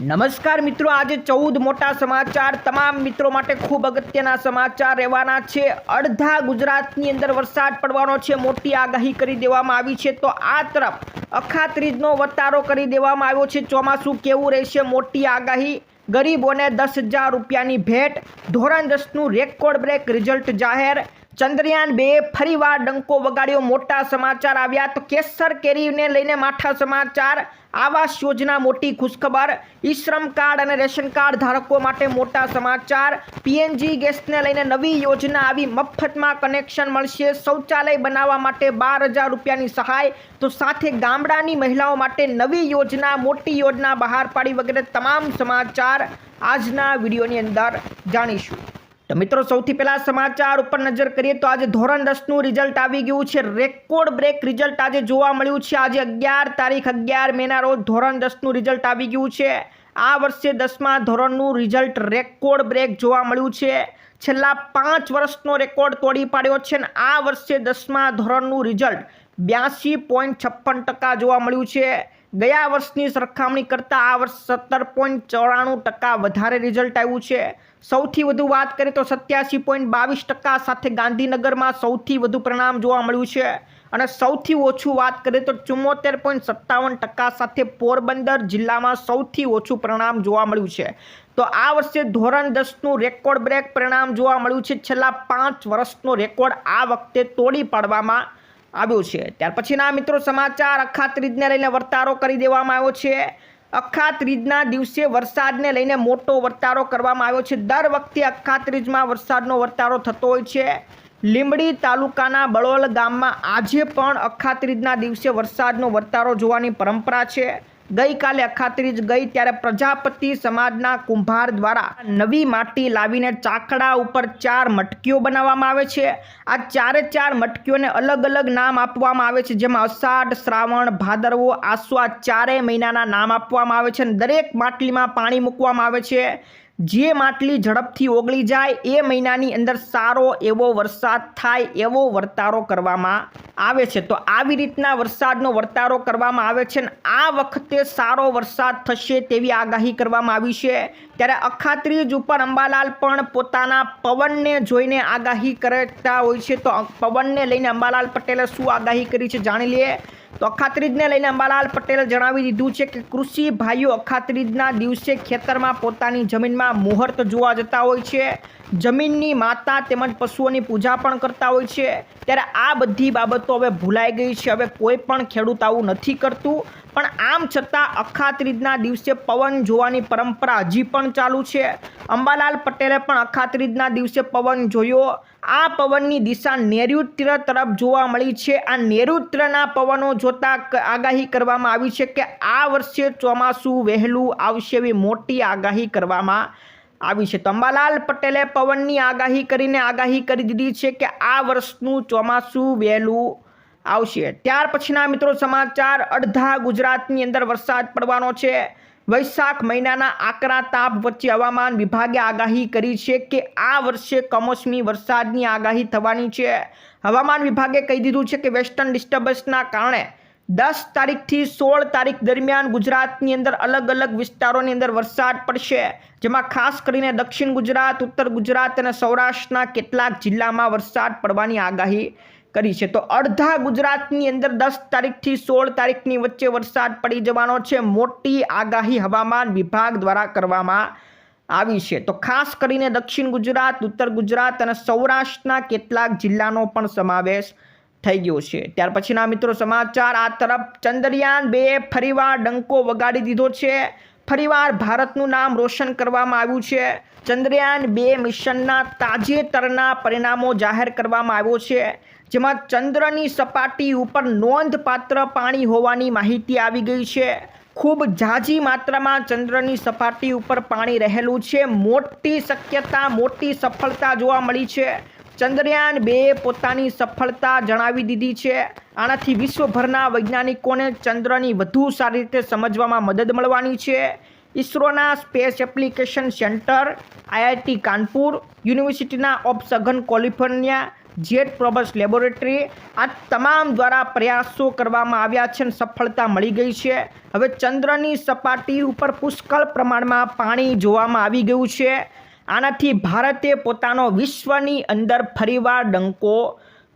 નમસ્કાર મિત્રો, આજે ચૌદ મોટા સમાચાર. તમામ મિત્રો માટે ખૂબ અગત્યના સમાચાર રહેવાના છે. અડધા ગુજરાતની અંદર વરસાદ પડવાનો છે. મોટી આગાહી કરી દેવામાં આવી છે. તો આ તરફ અખાત્રીજનો વતારો કરી દેવામાં આવ્યો છે. ચોમાસું કેવું રહેશે? મોટી આગાહી. ગરીબોને દસ હજાર રૂપિયાની ભેટ. ધોરણ દસનું રેકોર્ડ બ્રેક રિઝલ્ટ જાહેર. ચંદ્રયાન બે ફરીવાર ડંકો વગાડ્યો. મોટા સમાચાર આવ્યા તો કેસર કેરીને લઈને માઠા સમાચાર. આવાસ યોજના મોટી ખુશખબર. ઈ શ્રમ કાર્ડ અને રેશન કાર્ડ ધારકો માટે મોટા સમાચાર. પીએનજી ગેસને લઈને નવી યોજના આવી. મફતમાં કનેક્શન મળશે. શૌચાલય બનાવવા માટે બાર હજાર રૂપિયાની સહાય. તો સાથે ગામડાની મહિલાઓ માટે નવી યોજના, મોટી યોજના બહાર પાડી વગેરે તમામ સમાચાર આજના વિડીયોની અંદર જાણીશું. તો મિત્રો, સૌથી પહેલા સમાચાર ઉપર નજર કરીએ તો આજે ધોરણ દસનું રિઝલ્ટ આવી ગયું છે. રેકોર્ડ બ્રેક રિઝલ્ટ આજે જોવા મળ્યું છે. આજે અગિયાર તારીખ અગિયાર મેના રોજ ધોરણ દસનું રિઝલ્ટ આવી ગયું છે. આ વર્ષે દસમા ધોરણનું રિઝલ્ટ રેકોર્ડ બ્રેક જોવા મળ્યું છે. છેલ્લા પાંચ વર્ષનો રેકોર્ડ તોડી પાડ્યો છે અને આ વર્ષે દસમા ધોરણનું રિઝલ્ટ બ્યાસી પોઈન્ટ છપ્પન ટકા જોવા મળ્યું છે. ગયા વર્ષની સરખામણી કરતાં આ વર્ષ સત્તર પોઈન્ટ ચોરાણું ટકા વધારે રિઝલ્ટ આવ્યું છે. સૌથી વધુ વાત કરીએ તો સત્યાસી પોઈન્ટ બાવીસ ટકા સાથે ગાંધીનગરમાં સૌથી વધુ પરિણામ જોવા મળ્યું છે. અને સૌથી ઓછું વાત કરીએ તો ચુમ્મોતેર પોઈન્ટ સત્તાવન ટકા સાથે પોરબંદર જિલ્લામાં સૌથી ઓછું પરિણામ જોવા મળ્યું છે. તો આ વર્ષે ધોરણ દસનું રેકોર્ડ બ્રેક પરિણામ જોવા મળ્યું છે. છેલ્લા પાંચ વર્ષનો રેકોર્ડ આ વખતે તોડી પાડવામાં આવ્યો છે. ત્યાર પછીના મિત્રો સમાચાર, અખાત્રીજને લઈને વર્તારો કરી દેવામાં આવ્યો છે. અખાત્રીજના દિવસે વરસાદને લઈને મોટો વર્તારો કરવામાં આવ્યો છે. દર વખતે અખાત્રીજમાં વરસાદનો વર્તારો થતો હોય છે. લીંબડી તાલુકાના બળોલ ગામમાં આજે પણ અખાત્રીજના દિવસે વરસાદનો વર્તારો જોવાની પરંપરા છે. ગઈકાલે અખાત્રીજ ગઈ ત્યારે પ્રજાપતિ સમાજના કુંભાર દ્વારા નવી માટી લાવીને ચાકડા ઉપર ચાર મટકીઓ બનાવવામાં આવે છે. આ ચારે ચાર મટકીઓને અલગ અલગ નામ આપવામાં આવે છે. જેમાં અષાઢ, શ્રાવણ, ભાદરવો આસો આ ચારેય મહિનાના નામ આપવામાં આવે છે અને દરેક માટલીમાં પાણી મૂકવામાં આવે છે. જે માટલી ઝડપથી ઓગળી જાય, એ મહિનાની અંદર સારો એવો વરસાદ થાય એવો વર્તારો કરવામાં આવે છે. તો આવી રીતના વરસાદનો વર્તારો કરવામાં આવે છે અને આ વખતે સારો વરસાદ થશે તેવી આગાહી કરવામાં આવી છે. ત્યારે અખાત્રીજ ઉપર અંબાલાલ પણ પોતાના પવનને જોઈને આગાહી કરતા હોય છે. તો પવનને લઈને અંબાલાલ પટેલે શું આગાહી કરી છે જાણી લઈએ. તો અખાત્રીજને લઈને અંબાલાલ પટેલે જણાવી દીધું છે કે કૃષિ ભાઈઓ અખાત્રીજના દિવસે ખેતરમાં પોતાની જમીનમાં મુહૂર્ત જોવા જતા હોય છે. જમીનની માતા તેમજ પશુઓની પૂજા પણ કરતા હોય છે. ત્યારે આ બધી બાબતો હવે ભૂલાઈ ગઈ છે. હવે કોઈ પણ ખેડૂત આવું નથી કરતું. પણ આમ છતાં અખાત્રીજના દિવસે પવન જોવાની પરંપરા હજી પણ ચાલુ છે. અંબાલાલ પટેલે પણ અખાત્રીજના દિવસે પવન જોયો. આ પવનની દિશા નૈઋત્ય તરફ જોવા મળી છે. આ નૈઋત્યના પવનો જોતા આગાહી કરવામાં આવી છે કે આ વર્ષે ચોમાસું વહેલું આવશે એવી મોટી આગાહી કરવામાં આવી છે. તો અંબાલાલ પટેલે પવનની આગાહી કરીને આગાહી કરી દીધી છે કે આ વર્ષનું ચોમાસું વહેલું આવશે. ત્યાર પછીના મિત્રો સમાચાર, અડધા ગુજરાતની અંદર વરસાદ પડવાનો છે. વૈશાખ મહિનાના આકરા તાપ વચ્ચે હવામાન વિભાગે આગાહી કરી છે કે આ વર્ષે કમોસમી વરસાદની આગાહી થવાની છે. હવામાન વિભાગે કહી દીધું છે કે વેસ્ટર્ન ડિસ્ટર્બન્સના કારણે દસ તારીખથી સોળ તારીખ દરમિયાન ગુજરાતની અંદર અલગ અલગ વિસ્તારોની અંદર વરસાદ પડશે. જેમાં ખાસ કરીને દક્ષિણ ગુજરાત, ઉત્તર ગુજરાત અને સૌરાષ્ટ્રના કેટલાક જિલ્લામાં વરસાદ પડવાની આગાહી કરી છે. તો અડધા ગુજરાતની અંદર દસ તારીખથી સોળ તારીખની વચ્ચે વરસાદ પડી જવાનો છે. મોટી આગાહી હવામાન વિભાગ દ્વારા કરવામાં આવી છે. તો ખાસ કરીને દક્ષિણ ગુજરાત, ઉત્તર ગુજરાત અને સૌરાષ્ટ્રના કેટલાક જિલ્લાનો પણ સમાવેશ થઈ ગયો છે. ત્યાર પછીના મિત્રો સમાચાર. આ તરફ ચંદ્રયાન બે ફરીવાર ડંકો વગાડી દીધો છે. ફરીવાર ભારતનું નામ રોશન કરવામાં આવ્યું છે. ચંદ્રયાન બે મિશનના તાજેતરના પરિણામો જાહેર કરવામાં આવ્યો છે, જેમાં ચંદ્રની સપાટી ઉપર નોંધપાત્ર પાણી હોવાની માહિતી આવી ગઈ છે. ખૂબ ઝાઝી માત્રામાં ચંદ્રની સપાટી ઉપર પાણી રહેલું છે. મોટી શક્યતા, મોટી સફળતા જોવા મળી છે. ચંદ્રયાન બે પોતાની સફળતા જણાવી દીધી છે. આનાથી વિશ્વભરના વૈજ્ઞાનિકોને ચંદ્રની વધુ સારી રીતે સમજવામાં મદદ મળવાની છે. ઇસરોના space application centre IIT Kanpur, યુનિવર્સિટીના ઓફ સઘન કોલિફોર્નિયા, જેટ પ્રોબસ લેબોરેટરી, આ તમામ દ્વારા પ્રયાસો કરવામાં આવ્યા છે અને સફળતા મળી ગઈ છે. હવે ચંદ્રની સપાટી ઉપર પુષ્કળ પ્રમાણમાં પાણી જોવામાં આવી ગયું છે. આનાથી ભારતે પોતાનો વિશ્વની અંદર ફરીવાર ડંકો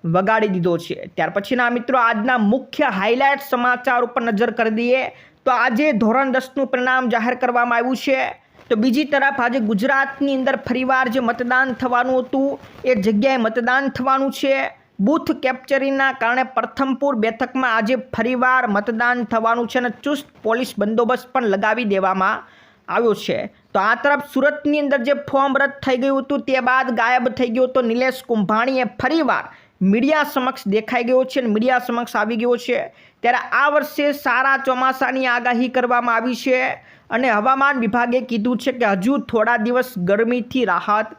વગાડી દીધો છે. ત્યાર પછીના મિત્રો, આજના મુખ્ય હાઇલાઇટ સમાચાર ઉપર નજર કરી દઈએ. તો આજે ધોરણ દસનું પરિણામ જાહેર કરવામાં આવ્યું છે. તો બીજી તરફ આજે ગુજરાતની અંદર ફરીવાર જે મતદાન થવાનું હતું, એ જગ્યાએ મતદાન થવાનું છે. બૂથ કેપ્ચરિંગના કારણે પ્રથમપુર બેઠકમાં આજે ફરીવાર મતદાન થવાનું છે અને ચુસ્ત પોલીસ બંદોબસ્ત પણ લગાવી દેવામાં આવ્યો છે. તો આ તરફ સુરતની અંદર જે ફોર્મ રદ થઈ ગયું હતું, તે બાદ ગાયબ થઈ ગયો હતો નિલેશ કુંભાણીએ ફરીવાર મીડિયા સમક્ષ દેખાઈ ગયો છે અને મીડિયા સમક્ષ આવી ગયો છે. ત્યારે આ વર્ષે સારા ચોમાસાની આગાહી કરવામાં આવી છે અને હવામાન વિભાગે કીધું છે કે હજુ થોડા દિવસ ગરમીથી રાહત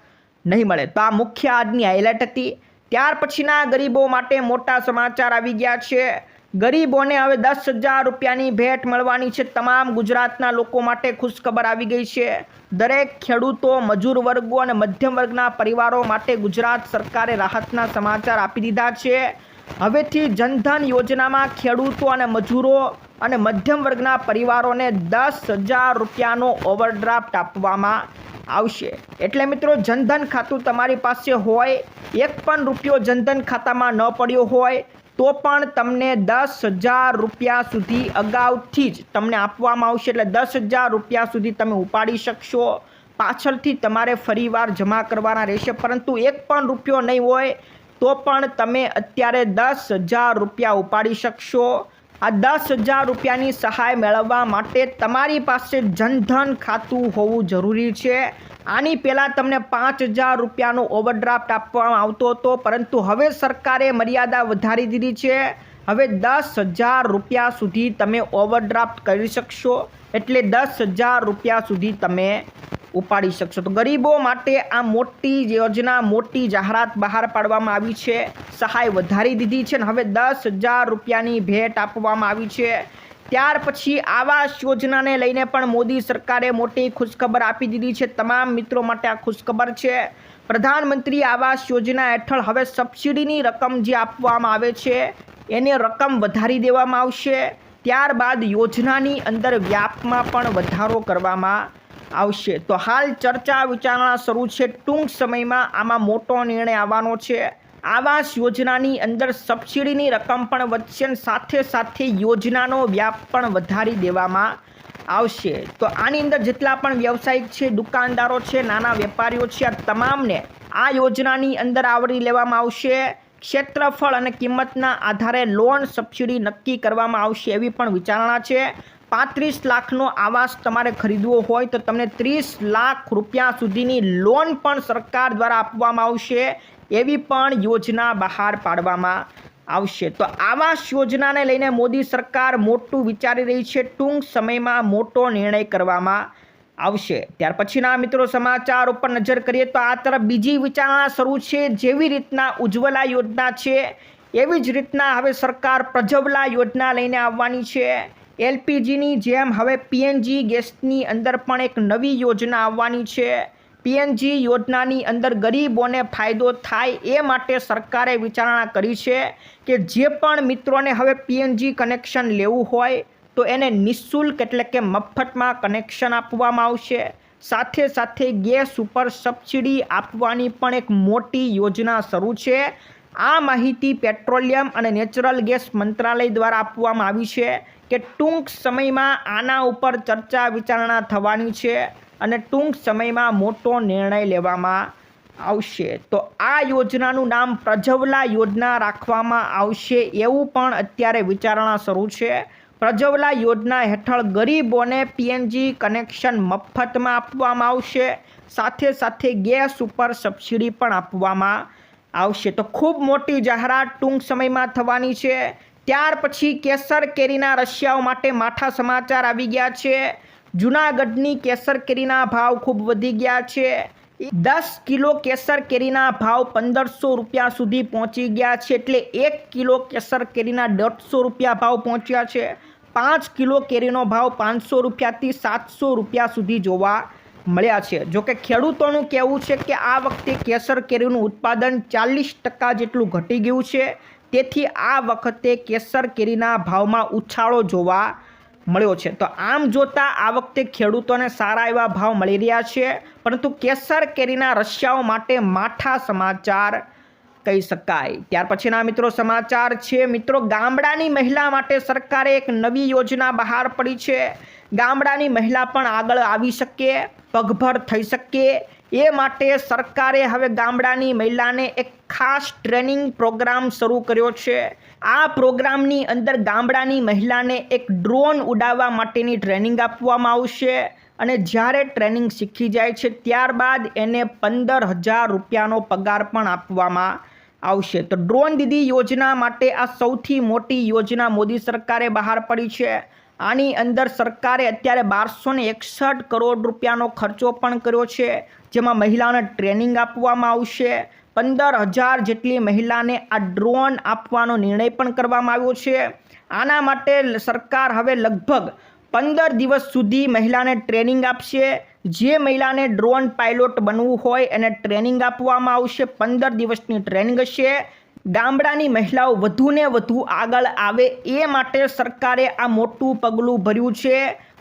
નહીં મળે. તો આ મુખ્ય આજની હાઇલાઇટ હતી. ત્યાર પછીના ગરીબો માટે મોટા સમાચાર આવી ગયા છે. ગરીબોને હવે દસ હજાર રૂપિયાની ભેટ મળવાની છે. તમામ ગુજરાતના લોકો માટે ખુશખબર આવી ગઈ છે. દરેક ખેડૂતો, મજૂર વર્ગો અને મધ્યમ વર્ગના પરિવારો માટે ગુજરાત સરકારે રાહતના સમાચાર આપી દીધા છે. હવેથી જનધન યોજનામાં ખેડૂતો અને મજૂરો અને મધ્યમ વર્ગના પરિવારોને દસ હજાર રૂપિયાનો ઓવરડ્રાફ્ટ આપવામાં આવશે. એટલે મિત્રો, જનધન ખાતું તમારી પાસે હોય, એક પણ રૂપિયો જનધન ખાતામાં ન પડ્યો હોય તો પણ તમને દસ હજાર રૂપિયા સુધી અગાઉથી જ તમને આપવામાં આવશે. એટલે દસ હજાર રૂપિયા સુધી તમે ઉપાડી શકશો. પાછળથી તમારે ફરીવાર જમા કરવાના રહેશે. પરંતુ એક પણ રૂપિયો નહીં હોય, તો પણ તમે અત્યારે દસ હજાર રૂપિયા ઉપાડી શકશો. આ દસ હજાર રૂપિયાની સહાય મેળવવા માટે તમારી પાસે જનધન ખાતું હોવું જરૂરી છે. આની પહેલાં તમને પાંચ હજાર રૂપિયાનો ઓવરડ્રાફ્ટ આપવામાં આવતો હતો, પરંતુ હવે સરકારે મર્યાદા વધારી દીધી છે. હવે દસ હજાર રૂપિયા સુધી તમે ઓવરડ્રાફ્ટ કરી શકશો, એટલે દસ હજાર રૂપિયા સુધી તમે ઉપાડી શકશો. તો ગરીબો માટે આ મોટી યોજના, મોટી જાહેરાત બહાર પાડવામાં આવી છે, સહાય વધારી દીધી છે ને હવે દસ હજાર રૂપિયાની ભેટ આપવામાં આવી છે. ત્યાર પછી આવાસ યોજનાને લઈને પણ મોદી સરકારે મોટી ખુશખબર આપી દીધી છે. તમામ મિત્રો માટે આ ખુશખબર છે. પ્રધાનમંત્રી આવાસ યોજના હેઠળ હવે સબસિડીની રકમ જે આપવામાં આવે છે, એને રકમ વધારી દેવામાં આવશે. ત્યારબાદ યોજનાની અંદર વ્યાપમાં પણ વધારો કરવામાં આવશે. તો હાલ ચર્ચા વિચારણા શરૂ છે. ટૂંક સમયમાં આમાં મોટો નિર્ણય આવવાનો છે. આવાસ યોજનાની અંદર સબસિડીની રકમ પણ વધશે અને સાથે સાથે યોજનાનો વ્યાપ પણ વધારી દેવામાં આવશે. તો આની અંદર જેટલા પણ વ્યવસાયિક છે, દુકાનદારો છે, નાના વેપારીઓ છે, આ તમામને આ યોજનાની અંદર આવરી લેવામાં આવશે. ક્ષેત્રફળ અને કિંમતના આધારે લોન સબસિડી નક્કી કરવામાં આવશે એવી પણ વિચારણા છે. પાંત્રીસ લાખનો આવાસ તમારે ખરીદવો હોય તો તમને ત્રીસ લાખ રૂપિયા સુધીની લોન પણ સરકાર દ્વારા આપવામાં આવશે. એવી પણ યોજના બહાર પાડવામાં આવશે. તો આવાસ યોજનાને લઈને મોદી સરકાર મોટું વિચારી રહી છે. ટૂંક સમયમાં મોટો નિર્ણય કરવામાં આવશે. ત્યાર પછીના મિત્રો સમાચાર ઉપર નજર કરીએ તો આ તરફ બીજી વિચારણા શરૂ છે. જેવી રીતના ઉજ્જવલા યોજના છે, એવી જ રીતના હવે સરકાર પ્રજવલા યોજના લઈને આવવાની છે. એલપીજીની જેમ હવે પીએનજી ગેસની અંદર પણ એક નવી યોજના આવવાની છે. પીએનજી યોજનાની અંદર ગરીબોને ફાયદો થાય એ માટે સરકારે વિચારણા કરી છે કે જે પણ મિત્રોને હવે પીએનજી કનેક્શન લેવું હોય તો એને નિઃશુલ્ક એટલે કે મફતમાં કનેક્શન આપવામાં આવશે. સાથે સાથે ગેસ ઉપર સબસિડી આપવાની પણ એક મોટી યોજના શરૂ છે. આ માહિતી પેટ્રોલિયમ અને નેચરલ ગેસ મંત્રાલય દ્વારા આપવામાં આવી છે કે ટૂંક સમયમાં આના ઉપર ચર્ચા વિચારણા થવાની છે. અને ટૂંક સમયમાં મોટો નિર્ણય લેવામાં આવશે. તો આ યોજનાનું નામ પ્રજવલા યોજના રાખવામાં આવશે એવું પણ અત્યારે વિચારણા શરૂ છે. પ્રજવલા યોજના હેઠળ ગરીબોને પીએનજી કનેક્શન મફતમાં આપવામાં આવશે. સાથે સાથે ગેસ ઉપર સબસિડી પણ આપવામાં આવશે. તો ખૂબ મોટી જાહેરાત ટૂંક સમયમાં થવાની છે. ત્યાર પછી કેસર કેરીના રશિયાઓ માટે માઠા સમાચાર આવી ગયા છે. જૂનાગઢની કેસર કેરીના ભાવ ખૂબ વધી ગયા છે. દસ કિલો કેસર કેરીના ભાવ પંદરસો રૂપિયા સુધી પહોંચી ગયા છે એટલે એક કિલો કેસર કેરીના દોઢસો રૂપિયા ભાવ પહોંચ્યા છે. પાંચ કિલો કેરીનો ભાવ પાંચસો રૂપિયાથી સાતસો રૂપિયા સુધી જોવા મળ્યા છે. જોકે ખેડૂતોનું કહેવું છે કે આ વખતે કેસર કેરીનું ઉત્પાદન ચાલીસ ટકા જેટલું ઘટી ગયું છે. તેથી આ વખતે કેસર કેરીના ભાવમાં ઉછાળો જોવા મળ્યો છે. તો આમ જોતાં આ વખતે ખેડૂતોને સારા એવા ભાવ મળી રહ્યા છે. પરંતુ કેસર, કેરીના રશિયાઓ માટે માઠા સમાચાર કહી શકાય. ત્યાર પછીના મિત્રો સમાચાર છે. મિત્રો, ગામડાની મહિલા માટે સરકારે એક નવી યોજના બહાર પડી છે. ગામડાની મહિલા પણ આગળ આવી શકે, પગભર થઈ શકે. એ માટે સરકારે હવે ગામડાની મહિલાને એક ખાસ ટ્રેનિંગ પ્રોગ્રામ શરૂ કર્યો છે. આ પ્રોગ્રામની અંદર ગામડાની મહિલાને એક ડ્રોન ઉડાવવા માટેની ટ્રેનિંગ આપવામાં આવશે અને જ્યારે ટ્રેનિંગ શીખી જાય છે ત્યારબાદ એને પંદર હજાર રૂપિયાનો પગાર પણ આપવામાં આવશે. તો ડ્રોન દીદી યોજના માટે આ સૌથી મોટી યોજના મોદી સરકારે બહાર પડી છે. આની અંદર સરકારે અત્યારે બારસો એકસઠ કરોડ રૂપિયાનો ખર્ચો પણ કર્યો છે. જેમાં મહિલાઓને ટ્રેનિંગ આપવામાં આવશે. પંદર હજાર જેટલી મહિલાને આ ડ્રોન આપવાનો નિર્ણય પણ કરવામાં આવ્યો છે. આના માટે સરકાર હવે લગભગ પંદર દિવસ સુધી મહિલાને ટ્રેનિંગ આપશે. જે મહિલાને ડ્રોન પાયલોટ બનવું હોય એને ટ્રેનિંગ આપવામાં આવશે. પંદર દિવસની ટ્રેનિંગ હશે. ગામડાની મહિલાઓ વધુને વધુ આગળ આવે એ માટે સરકારે આ મોટું પગલું ભર્યું છે.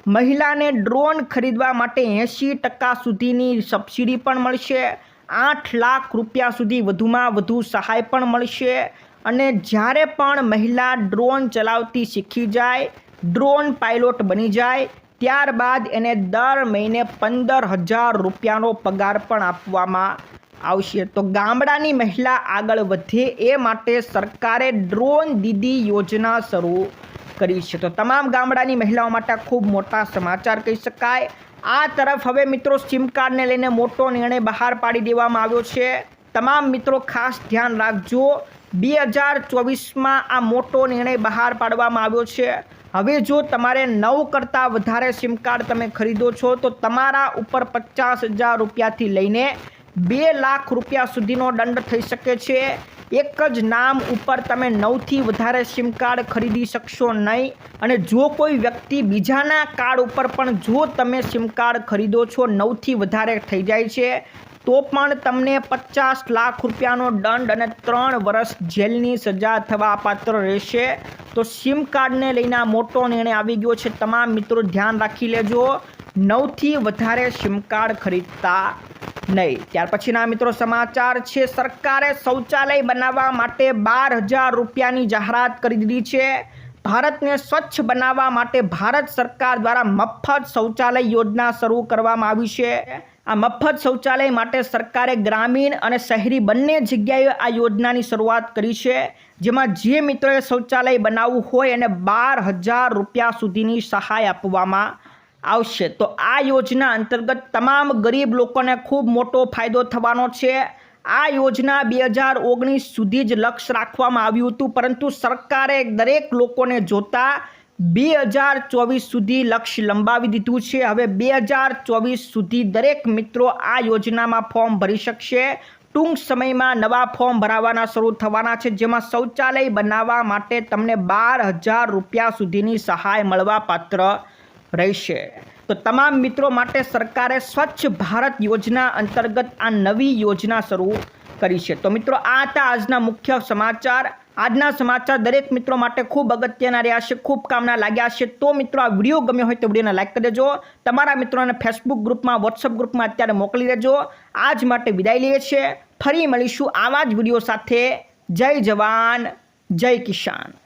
મહિલાને ડ્રોન ખરીદવા માટે એંશી ટકા સુધીની સબસિડી પણ મળશે. આઠ લાખ રૂપિયા સુધી વધુમાં વધુ સહાય પણ મળશે. અને જ્યારે પણ મહિલા ડ્રોન ચલાવતી શીખી જાય, ડ્રોન પાયલોટ બની જાય, ત્યારબાદ એને દર મહિને પંદર હજાર રૂપિયાનો પગાર પણ આપવામાં આવશે. તો ગામડાની મહિલા આગળ વધે એ માટે સરકારે ડ્રોન દીદી યોજના શરૂ કરી છે. તો તમામ ગામડાની મહિલાઓ માટે ખૂબ મોટા સમાચાર કહી શકાય. આ તરફ હવે મિત્રો સિમ કાર્ડને લઈને મોટો નિર્ણય બહાર પાડી દેવામાં આવ્યો છે. તમામ મિત્રો ખાસ ધ્યાન રાખજો. બે હજાર ચોવીસમાં આ મોટો નિર્ણય બહાર પાડવામાં આવ્યો છે. હવે જો તમારે નવ કરતાં વધારે સિમ કાર્ડ તમે ખરીદો છો, તો તમારા ઉપર પચાસ હજાર રૂપિયાથી લઈને બે લાખ રૂપિયા સુધીનો દંડ થઈ શકે છે. એક જ નામ ઉપર તમે નવથી વધારે સિમ કાર્ડ ખરીદી શકશો નહીં. અને જો કોઈ વ્યક્તિ બીજાના કાર્ડ ઉપર પણ જો તમે સિમ કાર્ડ ખરીદો છો, નવથી વધારે થઈ જાય છે, તો પણ તમને પચાસ લાખ રૂપિયાનો દંડ અને ત્રણ વર્ષ જેલની સજા થવા પાત્ર રહેશે. તો સિમ કાર્ડને લઈને મોટો નિર્ણય આવી ગયો છે. તમામ મિત્રો ધ્યાન રાખી લેજો. નવથી વધારે સિમ કાર્ડ ખરીદતા નહીં. ત્યાર પછીના મિત્રો સમાચાર છે, સરકારે શૌચાલય બનાવવા માટે બાર હજાર રૂપિયાની જાહેરાત કરી દીધી છે. ભારતને સ્વચ્છ બનાવવા માટે ભારત સરકાર દ્વારા મફત શૌચાલય યોજના શરૂ કરવામાં આવી છે. આ મફત શૌચાલય માટે સરકારે ગ્રામીણ અને શહેરી બંને જગ્યાએ આ યોજનાની શરૂઆત કરી છે, જેમાં જે મિત્રોએ શૌચાલય બનાવવું હોય એને બાર હજાર રૂપિયા સુધીની સહાય આપવામાં આવશે. તો આ યોજના અંતર્ગત તમામ ગરીબ લોકોને ખૂબ મોટો ફાયદો થવાનો છે. આ યોજના બે હજાર ઓગણીસ સુધી જ લક્ષ્ય રાખવામાં આવ્યું હતું, પરંતુ સરકારે દરેક લોકોને જોતા બે હજાર ચોવીસ સુધી લક્ષ્ય લંબાવી દીધું છે. હવે બે હજાર ચોવીસ સુધી દરેક મિત્રો આ યોજનામાં ફોર્મ ભરી શકશે. ટૂંક સમયમાં નવા ફોર્મ ભરાવાના શરૂ થવાના છે, જેમાં શૌચાલય બનાવવા માટે તમને બાર હજાર રૂપિયા સુધીની સહાય મળવા પાત્ર રહેશે. તો તમામ મિત્રો માટે સરકારે સ્વચ્છ ભારત યોજના અંતર્ગત આ નવી યોજના શરૂ કરી છે. તો મિત્રો, આ હતા આજના મુખ્ય સમાચાર. આજના સમાચાર દરેક મિત્રો માટે ખૂબ અગત્યના રહ્યા છે, ખૂબ કામના લાગ્યા છે. તો મિત્રો, આ વીડિયો ગમ્યો હોય તો વિડીયોને લાઇક કરી દેજો. તમારા મિત્રોને ફેસબુક ગ્રુપમાં વોટ્સઅપ ગ્રુપમાં અત્યારે મોકલી દેજો. આજ માટે વિદાય લઈએ છીએ. ફરી મળીશું આવા જ વીડિયો સાથે. જય જવાન, જય કિસાન.